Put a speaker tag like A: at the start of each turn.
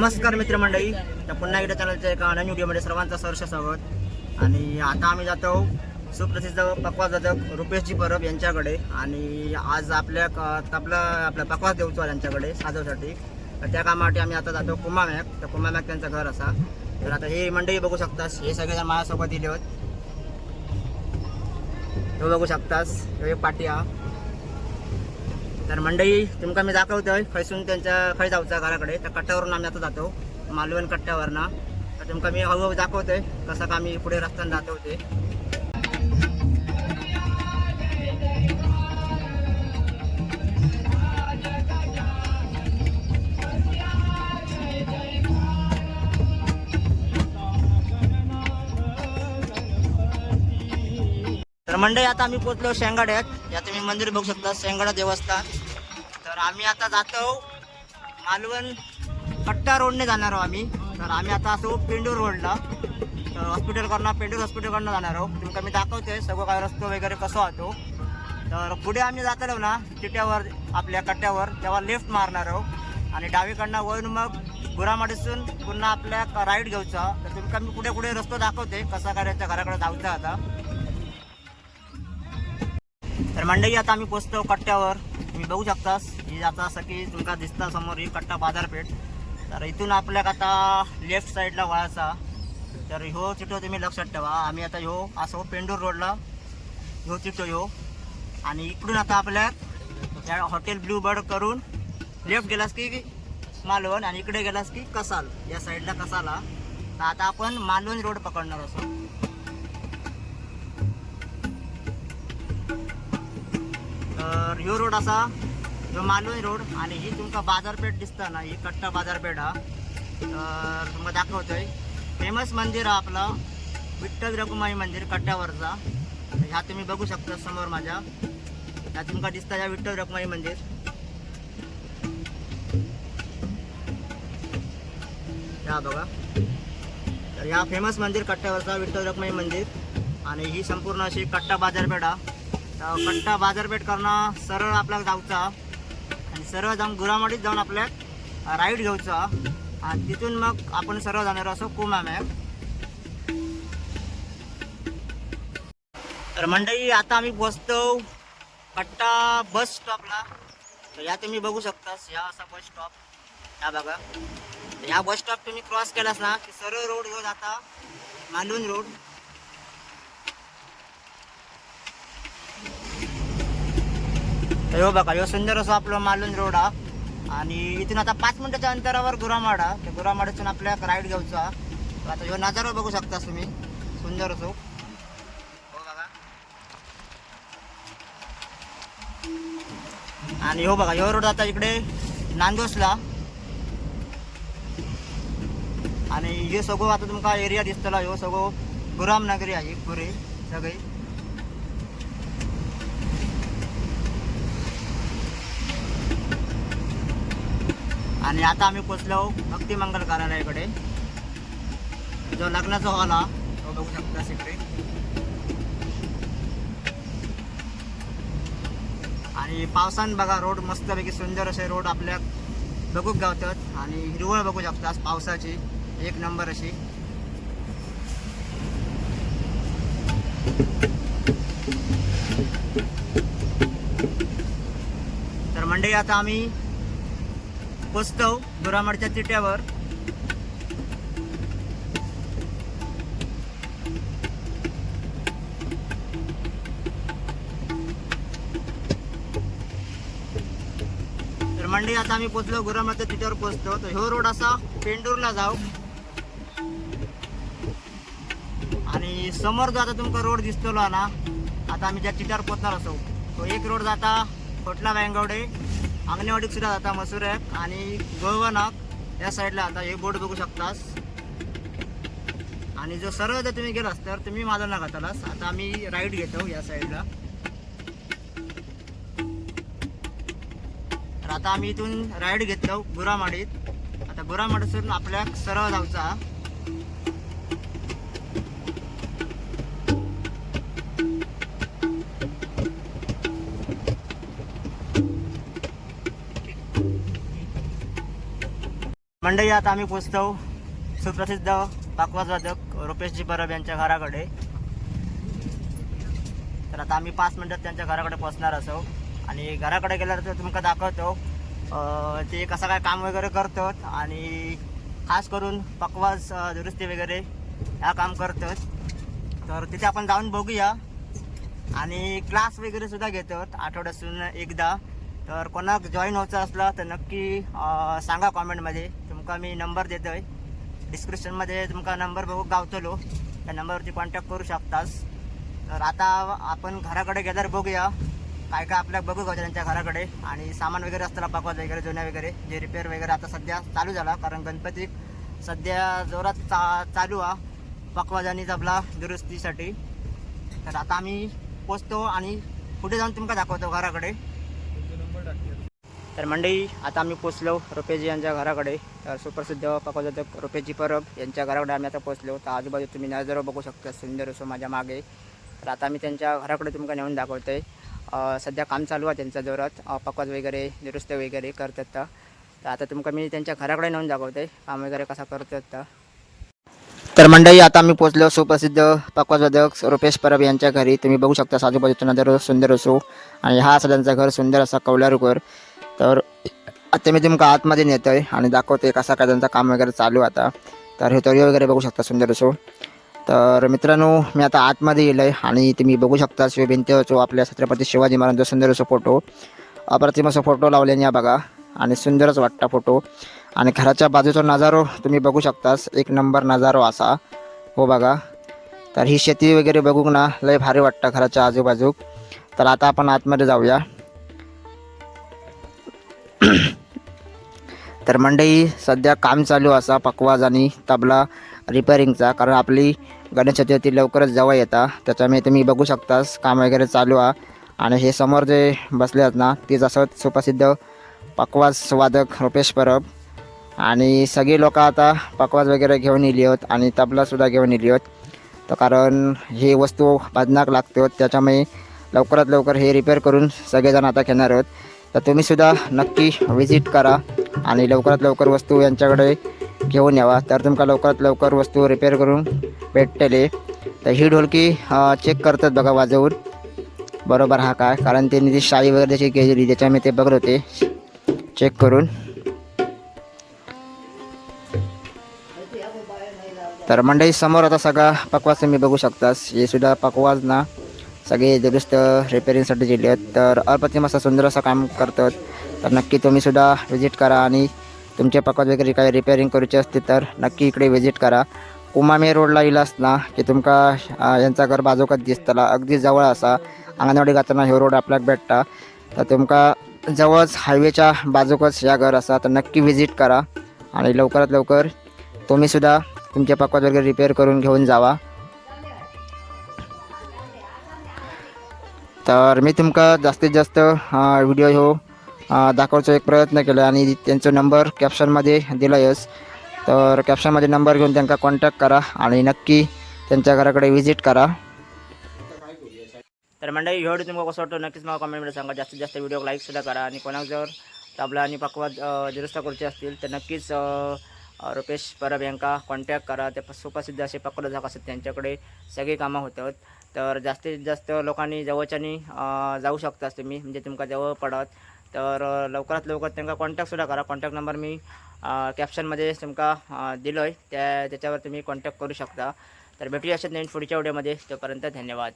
A: नमस्कार मित्रमंडळी. तर पुन्हा एकदा चॅनलच्या एका नवीन व्हिडिओमध्ये सर्वांचं सहर्ष स्वागत. आणि आता आम्ही जातो सुप्रसिद्ध पकवास जाधव रुपेशजी परब यांच्याकडे. आणि आज आपल्या आपला आपला पकवास देऊचो यांच्याकडे साजवसाठी तर त्या कामासाठी आम्ही आता जातो कुंभामॅक तर कुंभामॅक त्यांचं घर असा. तर आता हे मंडळी बघू शकतास. हे सगळेजण माझ्यासोबत दिले होत हे बघू शकतास. हे एक पाटी हा. तर मंडई तुमका मी दाखवतोय खैसून त्यांच्या खै जाऊचा घराकडे. त्या कट्ट्यावरून आम्ही आता जातो मालवण कट्ट्यावरनं. तर तुमका मी हळूहळू दाखवतोय कसं का आम्ही पुढे रस्त्याने जातो ते तर मंडळी आता आम्ही पोचलो शेंगाड्यात. या तुम्ही मंदिर बघू शकता शेंगाडा देवस्थान. आम्ही आता जातो मालवण कट्टा रोडने जाणार आहोत आम्ही. तर आम्ही आता असो पेंडूर रोडला तर हॉस्पिटलकडनं पेंडूर हॉस्पिटलकडनं जाणार आहोत. तुमका मी दाखवतोय सगळं काय रस्तो वगैरे कसं होतो तर पुढे आम्ही जातो ना तिट्यावर आपल्या कट्ट्यावर तेव्हा लेफ्ट मारणार आहोत. आणि डावीकडनं वळून मग गुरामाडीसून पुन्हा आपल्या राईट घ्यायचा तर तुमका मी कुठे कुठे रस्तो दाखवते कसा करायचा घराकडे जाऊचा आता. तर मंडई आता आम्ही पोचतो कट्ट्यावर. तुम्ही बघू शकतास. ही आता असं की तुमका दिसता समोर ही कट्टा बाजारपेठ. तर इथून आपल्याक आता लेफ्ट साईडला वळायचा. तर ह्यो चिटो तुम्ही लक्षात ठेवा. आम्ही आता ह्यो असो पेंडूर रोडला ह्यो चिटो ह्यो. आणि इकडून आता आपल्या त्या हॉटेल ब्लू बर्ड करून लेफ्ट गेलास की मालवण आणि इकडे गेलास की कसाल या साईडला कसाला. तर आता आपण मालवण रोड पकडणार असो. तर ह्यो रोड असा जो मालवण रोड आणि ही तुमका बाजारपेठ दिसता ना ही कट्टा बाजारपेठ हा. तर तुम्हाला दाखवतोय. फेमस मंदिर हा आपलं. विठ्ठल रघुमाई मंदिर कट्ट्यावरचा. ह्या तुम्ही बघू शकता समोर माझ्या. ह्या तुमका दिसता ह्या विठ्ठल रखुमाई मंदिर. ह्या बघा. तर ह्या फेमस मंदिर कट्ट्यावरचा विठ्ठल रखुमाई मंदिर. आणि ही संपूर्ण अशी कट्टा बाजारपेठ हा. कट्टा बाजारपेठ करणं सरळ आपल्याला जाऊचा आणि सरळ जाऊन गुरामाडीत जाऊन आपल्या राईट घ्यायचं. आणि तिथून मग आपण सरळ जाणार असो कुमामॅक तर मंडळी आता आम्ही पोचतो कट्टा बस स्टॉपला. तर या तुम्ही बघू शकतास ह्या असा बस स्टॉप. ह्या बघा. ह्या बस स्टॉप तुम्ही क्रॉस केलास ना की सरळ रोड ह्यो जाता मालून रोड. तर ह्यो बघा ह्यो सुंदर असो आपलं मालून रोड. हा आणि इथून आता पाच मिनिटाच्या अंतरावर गुरामाडा. त्या गुरामाड्यातून आपल्या राईड घ्यायचा. तर आता ह्यो नजारा बघू शकता तुम्ही सुंदर असो हो बघा. आणि हो बघा ह्यो रोड आता इकडे नांदोसला. आणि हे सगळं आता तुमका एरिया दिसतला. ह्यो सगळं गुरामनगरी आहे पुरे सगळी. आणि आता आम्ही पोचलो भक्ती मंगल कार्यालयाकडे. जो लग्नाचा हॉल हा तो बघू शकता इकडे आणि पावसान बघा रोड मस्तपैकी सुंदर असे रोड आपल्या बघूक गावतात. आणि हिरवळ बघू शकता पावसाची एक नंबर अशी. तर मंडळी आता आम्ही पोचतो गुरामाडच्या तिट्यावर. तर मंडळी आता आम्ही पोचलो गुरामाडच्या तिट्यावर पोचतो तर ह्यो रोड असा पेंडूरला जाऊ आणि समोर जो आता तुमका रोड दिसतो ना आता आम्ही ज्या तिट्यावर पोचणार असो. तो एक रोड जाता खोटला वेंगवडे अंगणवाडीत सुद्धा जाता मसुऱ्याक आणि नाग या साईडला आता हे बोर्ड बघू शकतास. आणि जो सरळ जर तुम्ही गेलास तर तुम्ही माझा ना घातालास आता आम्ही राईट घेतो या साईडला. तर आता आम्ही इथून राईड घेतलो गुरामाडीत आता गुरामाडीतून आपल्या सरळ जाऊचा. मंडळी आता आम्ही पोचतो. सुप्रसिद्ध पाकवाजवादक रुपेशजी परब यांच्या घराकडे. तर आता आम्ही पाच मिनटात त्यांच्या घराकडे पोचणार असो. आणि घराकडे गेल्यावर तर तुमका दाखवतो. ते कसं काय काम वगैरे करतात आणि खास करून पकवाज दुरुस्ती वगैरे ह्या काम करतात. तर तिथे आपण जाऊन बघूया. आणि क्लास वगैरे सुद्धा घेतात आठवड्यातून एकदा. तर कोणाक जॉईन व्हायचं असलं तर नक्की सांगा कॉमेंटमध्ये. तुमका मी नंबर देतोय. डिस्क्रिप्शनमध्ये तुमका नंबर बघू गावतलो. त्या नंबरवरती कॉन्टॅक्ट करू शकतास. तर आता आपण घराकडे गेल्यावर बघूया. काय काय आपल्या बघू गावच्या त्यांच्या घराकडे. आणि सामान वगैरे असताना पाकवाज वगैरे जुन्या वगैरे जे रिपेअर वगैरे आता सध्या चालू झाला. कारण गणपती सध्या जोरात चा चालू हा. पकवाजानी जबला दुरुस्तीसाठी. तर आता आम्ही पोचतो आणि पुढे जाऊन तुमका दाखवतो घराकडे. तर मंडळी आता आम्ही पोचलो रुपेजी यांच्या घराकडे. तर सुप्रसिद्ध पकवजातक रुपेजी परब यांच्या घराकडे आम्ही आता पोचलो. तर आजूबाजू तुम्ही नजर बघू शकता सुंदर असो माझ्या मागे. तर आता मी त्यांच्या घराकडे तुमका नेऊन दाखवतो सध्या काम चालू आहे त्यांच्या जोरात. पकवाज वगैरे दुरुस्त वगैरे करतात तर. आता तुमका मी त्यांच्या घराकडे नेऊन दाखवतोय काम वगैरे कसा करतात तर. तर मंडळी आता आम्ही पोचलो सुप्रसिद्ध पकवाजवादक रुपेश परब यांच्या घरी. तुम्ही बघू शकता आजूबाजूचा नजर सुंदर असो. आणि हा असं त्यांचं घर सुंदर असा कौलारूकर तर आता मी तुमका आतमध्ये नेतोय आणि दाखवतोय कसा काय त्यांचं काम वगैरे चालू आता. तर हे तरी वगैरे बघू शकता सुंदर असो. तर मित्रांनो मी आता आतमध्ये येलो आहे आणि तुम्ही बघू शकता शिवभिंतीवरचो आपल्या छत्रपती शिवाजी महाराजांचा सुंदर असो फोटो. अप्रतिम असं फोटो लावल्याने या बघा. आणि सुंदरच वाटता फोटो. आणि घराच्या बाजूचा नजारो तुम्ही बघू शकतास. एक नंबर नजारो असा. हो बघा. तर ही शेती वगैरे बघू ना लय भारी वाटतं घराच्या आजूबाजूक. तर आता आपण आतमध्ये जाऊया. तर मंडई सध्या काम चालू असा पकवाज आणि तबला रिपेअरिंगचा कारण आपली गणेश चतुर्थी लवकरच जवळ येता. त्याच्यामुळे तुम्ही बघू शकतास काम वगैरे चालू आहे आणि हे समोर जे बसले आहेत ना तेच जसं सुप्रसिद्ध पकवाज वादक रुपेश परब. आणि सगळी लोक आता पकवाज वगैरे घेऊन येली आहेत आणि तबलासुद्धा घेऊन येली आहेत. तर कारण हे वस्तू बदनाक लागते त्याच्यामुळे लवकरात लवकर हे रिपेअर करून सगळेजण आता घेणार आहोत. तर तुम्हीसुद्धा नक्की व्हिजिट करा आणि लवकरात लवकर वस्तू यांच्याकडे घेऊन यावा. तर तुमका लवकरात लवकर वस्तू रिपेअर करून भेटतेले. तर ही ढोलकी चेक करतात बघा वाजवून. बरोबर हा काय? कारण त्यांनी ती शाई वगैरे त्याची केलेली त्याच्यामुळे ते बघत होते. चेक करून. तर मंडळी समोर आता सगळा पकवास तुम्ही बघू शकतास. हे सुद्धा पकवाज ना. सगळे दुरुस्त रिपेरिंगसाठी दिले आहेत. तर अप्रतिम असं सुंदर असं काम करतात. तर नक्की तुम्ही सुद्धा व्हिजिट करा आणि तुमचे पकवास वगैरे काही रिपेअरिंग करूचे असते तर नक्की इकडे व्हिजिट करा. कुमामे रोडला येलास ना की तुमका यांचा घर बाजूकच दिसतला अगदी जवळ असा. अंगणवाडी जाताना हे रोड आपल्याक भेटता. तर तुमका जवळच हायवेच्या बाजूकच या घर असा. तर नक्की व्हिजिट करा आणि लवकरात लवकर तुम्हीसुद्धा तुमचे पकवास वगैरे रिपेअर करून घेऊन जावा. तर मी तुमका जास्तीत जास्त व्हिडिओ हो दाखवायचा एक प्रयत्न केला आणि त्यांचा नंबर कॅप्शनमध्ये दिलायच तर कॅप्शनमध्ये नंबर घेऊन त्यांना कॉन्टॅक्ट करा आणि नक्की त्यांच्या घराकडे व्हिजिट करा. तर मंडळी ही व्हिडिओ तुम्हाला कसं वाटतं? नक्कीच मला कॉमेंटमध्ये सांगा. जास्तीत जास्त व्हिडिओ लाईक सुद्धा करा आणि कोणाक जर तबला आणि पकवाज दुरुस्त करूचे असतील तर नक्कीच रुपेश परब यांका कॉन्टॅक्ट करा. ते प- सुप्रसिद्ध असे पकवाज असतात त्यांच्याकडे सगळी कामं होतात. तर जास्तीत जास्त लोकांनी जवळच्यानी जाऊ शकतास तुम्ही म्हणजे तुमका जवळ पडत. तर लवकरात लवकर त्यांना कॉन्टॅक्टसुद्धा करा. कॉन्टॅक्ट नंबर मी कॅप्शनमध्ये तुमका दिलो आहे त्या त्याच्यावर तुम्ही कॉन्टॅक्ट करू शकता. तर भेटूया अशाच नवीन पुढच्या व्हिडिओमध्ये तोपर्यंत धन्यवाद.